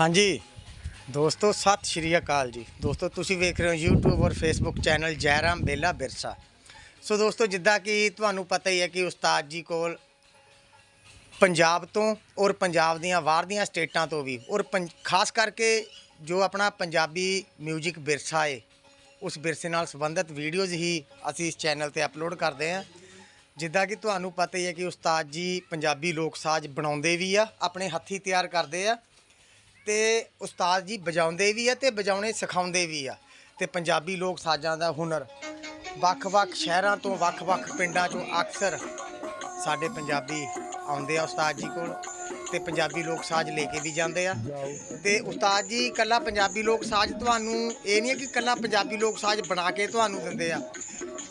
ਹਾਂਜੀ। ਦੋਸਤੋ, ਸਤਿ ਸ਼੍ਰੀ ਅਕਾਲ ਜੀ। ਦੋਸਤੋ, ਤੁਸੀਂ ਵੇਖ ਰਹੇ ਹੋ YouTube ਔਰ Facebook channel Jairam Bela Birsa. So ਦੋਸਤੋ, ਜਿੱਦਾਂ ਕਿ ਤੁਹਾਨੂੰ ਪਤਾ ਹੀ ਹੈ ਕਿ ਉਸਤਾਦ ਜੀ ਕੋਲ ਪੰਜਾਬ ਤੋਂ ਔਰ ਪੰਜਾਬ ਦੀਆਂ ਬਾਹਰ ਦੀਆਂ ਸਟੇਟਾਂ ਤੋਂ ਵੀ ਔਰ ਪੰ- ਖਾਸ ਕਰਕੇ ਜੋ ਆਪਣਾ ਪੰਜਾਬੀ 뮤직 ਵਿਰਸਾ ਹੈ ਉਸ ਵਿਰਸੇ ਨਾਲ ਸੰਬੰਧਿਤ ਵੀਡੀਓਜ਼ ਹੀ ਅਸੀਂ ਇਸ ਚੈਨਲ ਤੇ ਅਪਲੋਡ ਕਰਦੇ ਹਾਂ। ਜਿੱਦਾਂ ਕਿ ਤੁਹਾਨੂੰ ਪਤਾ ਹੀ ਹੈ ਕਿ ਉਸਤਾਦ ਜੀ ਪੰਜਾਬੀ ਲੋਕ ਸਾਜ਼ ਬਣਾਉਂਦੇ ਵੀ ਆ, ਆਪਣੇ ਹੱਥੀਂ ਤਿਆਰ ਕਰਦੇ ਆ। ਤੇ ਉਸਤਾਦ ਜੀ ਵਜਾਉਂਦੇ ਵੀ ਆ ਤੇ ਵਜਾਉਣੇ ਸਿਖਾਉਂਦੇ ਵੀ ਆ ਤੇ ਪੰਜਾਬੀ ਲੋਕ ਸਾਜ਼ਾਂ ਦਾ ਹੁਨਰ। ਵੱਖ-ਵੱਖ ਸ਼ਹਿਰਾਂ ਤੋਂ, ਵੱਖ-ਵੱਖ ਪਿੰਡਾਂ ਚੋਂ ਅਕਸਰ ਸਾਡੇ ਪੰਜਾਬੀ ਆਉਂਦੇ ਆ ਉਸਤਾਦ ਜੀ ਕੋਲ ਤੇ ਪੰਜਾਬੀ ਲੋਕ ਸਾਜ਼ ਲੈ ਕੇ ਵੀ ਜਾਂਦੇ ਆ। ਤੇ ਉਸਤਾਦ ਜੀ ਕੱਲਾ ਪੰਜਾਬੀ ਲੋਕ ਸਾਜ਼ ਤੁਹਾਨੂੰ ਇਹ ਨਹੀਂ ਹੈ ਕਿ ਕੱਲਾ ਪੰਜਾਬੀ ਲੋਕ ਸਾਜ਼ ਬਣਾ ਕੇ ਤੁਹਾਨੂੰ ਦਿੰਦੇ ਆ।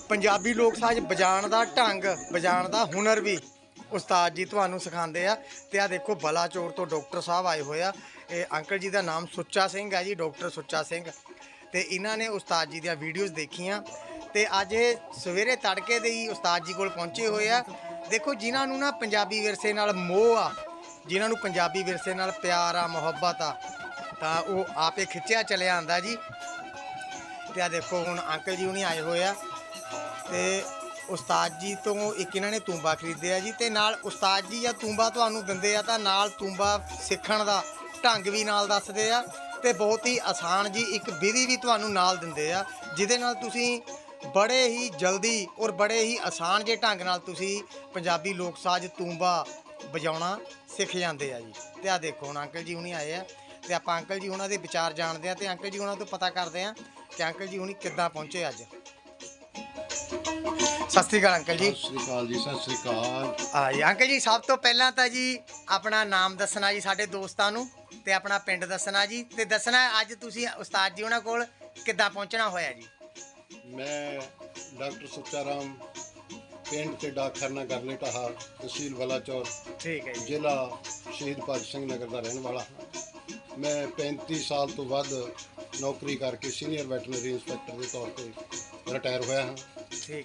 ਪੰਜਾਬੀ ਲੋਕ ਸਾਜ਼ ਵਜਾਉਣ ਦਾ ਢੰਗ, ਵਜਾਉਣ ਦਾ ਹੁਨਰ ਵੀ ਉਸਤਾਦ ਜੀ ਤੁਹਾਨੂੰ ਸਿਖਾਉਂਦੇ ਆ। ਤੇ ਆ ਦੇਖੋ ਬਲਾਚੌਰ ਤੋਂ ਡਾਕਟਰ ਸਾਹਿਬ ਆਏ ਹੋਏ ਆ। ਇਹ ਅੰਕਲ ਜੀ ਦਾ ਨਾਮ ਸੁੱਚਾ ਸਿੰਘ ਹੈ ਜੀ, ਡਾਕਟਰ ਸੁੱਚਾ ਸਿੰਘ। ਤੇ ਇਹਨਾਂ ਨੇ ਉਸਤਾਦ ਜੀ ਦੀਆਂ ਵੀਡੀਓਜ਼ ਦੇਖੀਆਂ। ਤੇ ਅੱਜ ਇਹ ਸਵੇਰੇ ਤੜਕੇ ਦੇ ਹੀ ਉਸਤਾਦ ਜੀ ਕੋਲ ਪਹੁੰਚੇ ਹੋਏ ਆ। ਦੇਖੋ ਜਿਨ੍ਹਾਂ ਨੂੰ ਨਾ ਪੰਜਾਬੀ ਵਿਰਸੇ ਨਾਲ ਮੋਹ ਆ, ਜਿਨ੍ਹਾਂ ਨੂੰ ਪੰਜਾਬੀ ਵਿਰਸੇ ਨਾਲ ਪਿਆਰ ਆ, ਮੁਹੱਬਤ ਆ, ਤਾਂ ਉਹ ਆਪੇ ਖਿੱਚਿਆ ਚਲਿਆ ਆਂਦਾ ਜੀ। ਤੇ ਆ ਦੇਖੋ ਹੁਣ ਅੰਕਲ ਜੀ ਹੁਣੀ ਆਏ ਹੋਏ ਆ। ਤੇ ਉਸਤਾਦ ਜੀ ਤੋਂ ਇੱਕ ਇਹਨਾਂ ਨੇ ਤੂੰਬਾ ਖਰੀਦਿਆ ਜੀ ਤੇ ਨਾਲ ਉਸਤਾਦ ਜੀ ਜਾਂ ਤੂੰਬਾ ਤੁਹਾਨੂੰ ਦਿੰਦੇ ਆ ਤਾਂ ਨਾਲ ਤੂੰਬਾ ਸਿੱਖਣ ਦਾ ਢੰਗ ਵੀ ਨਾਲ ਦੱਸਦੇ ਆ ਤੇ ਬਹੁਤ ਹੀ ਆਸਾਨ ਜੀ, ਇੱਕ ਵਿਧੀ ਵੀ ਤੁਹਾਨੂੰ ਨਾਲ ਦਿੰਦੇ ਆ, ਜਿਹਦੇ ਨਾਲ ਤੁਸੀਂ ਬੜੇ ਹੀ ਜਲਦੀ ਔਰ ਬੜੇ ਹੀ ਆਸਾਨ ਜੇ ਢੰਗ ਨਾਲ ਤੁਸੀਂ ਪੰਜਾਬੀ ਲੋਕ ਸਾਜ਼ ਤੂੰਬਾ ਵਜਾਉਣਾ ਸਿੱਖ ਜਾਂਦੇ ਆ ਜੀ। ਤੇ ਆ ਦੇਖੋ ਹੁਣ ਅੰਕਲ ਜੀ ਹੁਣੀ ਆਏ ਆ ਤੇ ਆਪਾਂ ਅੰਕਲ ਜੀ ਉਹਨਾਂ ਦੇ ਵਿਚਾਰ ਜਾਣਦੇ ਆ ਤੇ ਅੰਕਲ ਜੀ ਉਹਨਾਂ ਤੋਂ ਪਤਾ ਕਰਦੇ ਆ ਕਿ ਅੰਕਲ ਜੀ ਹੁਣੀ ਕਿੱਦਾਂ ਪਹੁੰਚੇ ਅੱਜ। ਸਤਿ ਸ੍ਰੀ ਅਕਾਲ ਅੰਕਲ ਜੀ। ਸਤਿ ਸ੍ਰੀ ਅਕਾਲ ਜੀ ਸਤਿ ਸ੍ਰੀ ਅਕਾਲ। ਆ ਜੀ ਅੰਕਲ ਜੀ ਸਭ ਤੋਂ ਪਹਿਲਾਂ ਤਾਂ ਜੀ ਆਪਣਾ ਨਾਮ ਦੱਸਣਾ ਜੀ ਸਾਡੇ ਦੋਸਤਾਂ ਨੂੰ ਤੇ ਆਪਣਾ ਪਿੰਡ ਦੱਸਣਾ ਜੀ ਤੇ ਦੱਸਣਾ ਅੱਜ ਤੁਸੀਂ ਉਸਤਾਦ ਜੀ ਉਹਨਾਂ ਕੋਲ ਕਿੱਦਾਂ ਪਹੁੰਚਣਾ ਹੋਇਆ ਜੀ? ਮੈਂ ਡਾਕਟਰ ਸੁੱਚਾ ਰਾਮ ਪਿੰਡ ਤੇ ਡਾਕਖਾਨਾ ਕਰਨੇ ਢਾਹਾ ਤਹਿਸੀਲ ਬਲਾਚੌਰ ਠੀਕ ਹੈ ਜੀ। ਜ਼ਿਲ੍ਹਾ ਸ਼ਹੀਦ ਭਗਤ ਸਿੰਘ ਨਗਰ ਦਾ ਰਹਿਣ ਵਾਲਾ। ਹਾਂ ਮੈਂ 35 ਸਾਲ ਤੋਂ ਵੱਧ ਨੌਕਰੀ ਕਰਕੇ ਸੀਨੀਅਰ ਵੈਟਰਨਰੀ ਇੰਸਪੈਕਟਰ ਦੇ ਤੌਰ ਤੇ ਰਿਟਾਇਰ ਹੋਇਆ ਹਾਂ ਹੈ।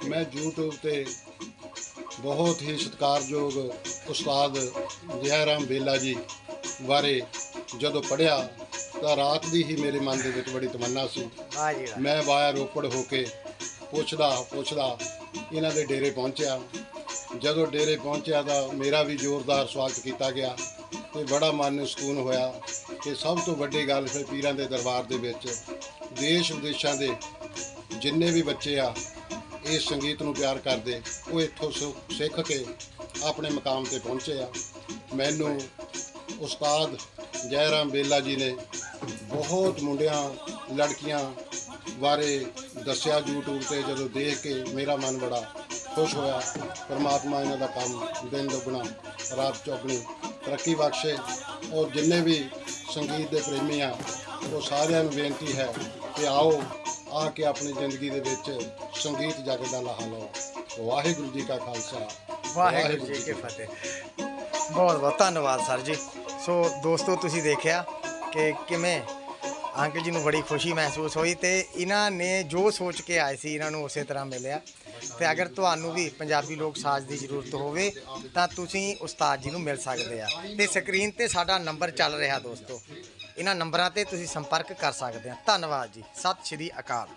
ਮੈਂ YouTube ਤੇ ਬਹੁਤ ਹੀ ਸਤਿਕਾਰਯੋਗ ਉਸਤਾਦ ਜੈਰਾਮ ਬੇਲਾ ਜੀ ਬਾਰੇ ਜਦੋਂ ਪੜਿਆ ਤਾਂ ਰਾਤ ਦੀ ਹੀ ਮੇਰੇ ਮਨ ਦੇ ਵਿੱਚ ਬੜੀ ਤਮੰਨਾ ਸੀ। ਮੈਂ ਵਾਇਆ ਰੋਪੜ ਹੋ ਕੇ ਪੁੱਛਦਾ ਪੁੱਛਦਾ ਇਹਨਾਂ ਦੇ ਡੇਰੇ ਪਹੁੰਚਿਆ। ਜਦੋਂ ਡੇਰੇ ਪਹੁੰਚਿਆ ਤਾਂ ਮੇਰਾ ਵੀ ਜ਼ੋਰਦਾਰ ਸਵਾਗਤ ਕੀਤਾ ਗਿਆ ਤੇ ਬੜਾ ਮਨ ਨੂੰ ਸਕੂਨ ਹੋਇਆ ਕਿ ਸਭ ਤੋਂ ਵੱਡੀ ਗੱਲ ਫਿਰ ਪੀਰਾਂ ਦੇ ਦਰਬਾਰ ਦੇ ਵਿੱਚ ਦੇਸ਼ ਵਿਦੇਸ਼ਾਂ ਦੇ ਜਿੰਨੇ ਵੀ ਬੱਚੇ ਆ ਇਸ ਸੰਗੀਤ ਨੂੰ ਪਿਆਰ ਕਰਦੇ ਉਹ ਇੱਥੋਂ ਸਿ- ਸਿੱਖ ਕੇ ਆਪਣੇ ਮਕਾਮ ਤੇ ਪਹੁੰਚੇ ਆ। ਮੈਨੂੰ ਉਸਤਾਦ ਜੈਰਾਮ ਬੇਲਾ ਜੀ ਨੇ ਬਹੁਤ ਮੁੰਡਿਆਂ, ਲੜਕੀਆਂ ਬਾਰੇ ਦੱਸਿਆ YouTube ਤੇ ਜਦੋਂ ਦੇਖ ਕੇ ਮੇਰਾ ਮਨ ਬੜਾ ਖੁਸ਼ ਹੋਇਆ। ਪਰਮਾਤਮਾ ਇਹਨਾਂ ਦਾ ਕੰਮ ਦਿਨ ਦੁਗਣਾ, ਰਾਤ ਚੌਗਣੀ ਤਰੱਕੀ ਬਖਸ਼ੇ। ਔਰ ਜਿੰਨੇ ਵੀ ਸੰਗੀਤ ਦੇ ਪ੍ਰੇਮੀ ਆ, ਉਹ ਸਾਰਿਆਂ ਨੂੰ ਬੇਨਤੀ ਹੈ ਕਿ ਆਓ ਆ ਕੇ ਆਪਣੀ ਜ਼ਿੰਦਗੀ ਦੇ ਵਿੱਚ ਸੰਗੀਤ ਜਗ ਦਾ ਲਾਹਾ ਲਓ ਵਾਹਿਗੁਰੂ ਜੀ ਕਾ ਖਾਲਸਾ। ਵਾਹਿਗੁਰੂ ਜੀ ਕੀ ਫਤਿਹ। ਬਹੁਤ ਬਹੁਤ ਧੰਨਵਾਦ ਸਰ ਜੀ। ਸੋ ਦੋਸਤੋ ਤੁਸੀਂ ਦੇਖਿਆ ਕਿ ਕਿਵੇਂ ਅੰਕਲ ਜੀ ਨੂੰ ਬੜੀ ਖੁਸ਼ੀ ਮਹਿਸੂਸ ਹੋਈ ਤੇ ਇਹਨਾਂ ਨੇ ਜੋ ਸੋਚ ਕੇ ਆਏ ਸੀ ਇਹਨਾਂ ਨੂੰ ਉਸੇ ਤਰ੍ਹਾਂ ਮਿਲਿਆ। ਤੇ ਅਗਰ ਤੁਹਾਨੂੰ ਵੀ ਪੰਜਾਬੀ ਲੋਕ ਸਾਜ਼ ਦੀ ਜ਼ਰੂਰਤ ਹੋਵੇ ਤਾਂ ਤੁਸੀਂ ਉਸਤਾਦ ਜੀ ਨੂੰ ਮਿਲ ਸਕਦੇ ਆ। ਤੇ ਸਕਰੀਨ ਤੇ ਸਾਡਾ ਨੰਬਰ ਚੱਲ ਰਿਹਾ ਦੋਸਤੋ। ਇਹਨਾਂ ਨੰਬਰਾਂ ਤੇ ਤੁਸੀਂ ਸੰਪਰਕ ਕਰ ਸਕਦੇ ਆ। ਧੰਨਵਾਦ ਜੀ। ਸਤਿ ਸ਼੍ਰੀ ਅਕਾਲ।